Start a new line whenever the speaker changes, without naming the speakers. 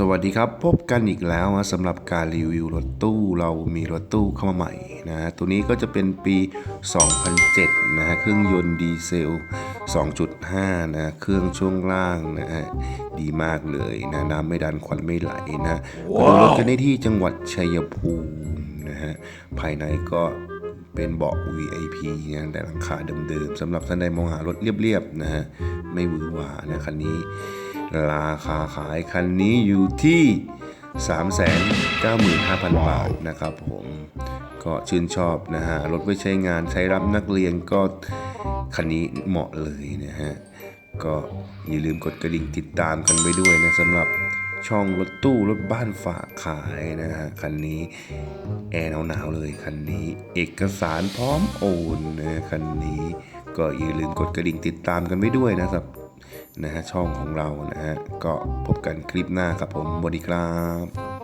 สวัสดีครับพบกันอีกแล้วนะสำหรับการรีวิวรถตู้เรามีรถตู้เข้ามาใหม่นะฮะตัวนี้ก็จะเป็นปี 2007 นะฮะเครื่องยนต์ดีเซล 2.5 นะ เครื่องช่วงล่างนะฮะดีมากเลยนะน้ำไม่ดันควันไม่ไหลนะก็ดูรถกันได้ที่จังหวัดชัยภูมินะฮะภายในก็เป็นเบาะ VIP นะแต่หลังคาเดิมๆสำหรับท่านใดมองหารถเรียบๆนะฮะไม่หวือหวานะคันนี้ ราคาขายคันนี้อยู่ที่ 395,000 บาทนะครับผมก็ชื่นชอบนะฮะรถไว้ใช้งานใช้รับนักเรียนก็คันนี้เหมาะเลยนะฮะก็อย่าลืมกดกระดิ่งติดตามกันไปด้วยนะสำหรับช่องรถตู้รถบ้านฝากขายนะฮะคันนี้แอร์หนาวๆเลยคันนี้ เอกสารพร้อมโอนนะคันนี้ ก็อย่าลืมกดกระดิ่งติดตามกันไปด้วยนะครับ นะฮะช่องของเรานะฮะก็พบกันคลิปหน้าครับผมสวัสดีครับ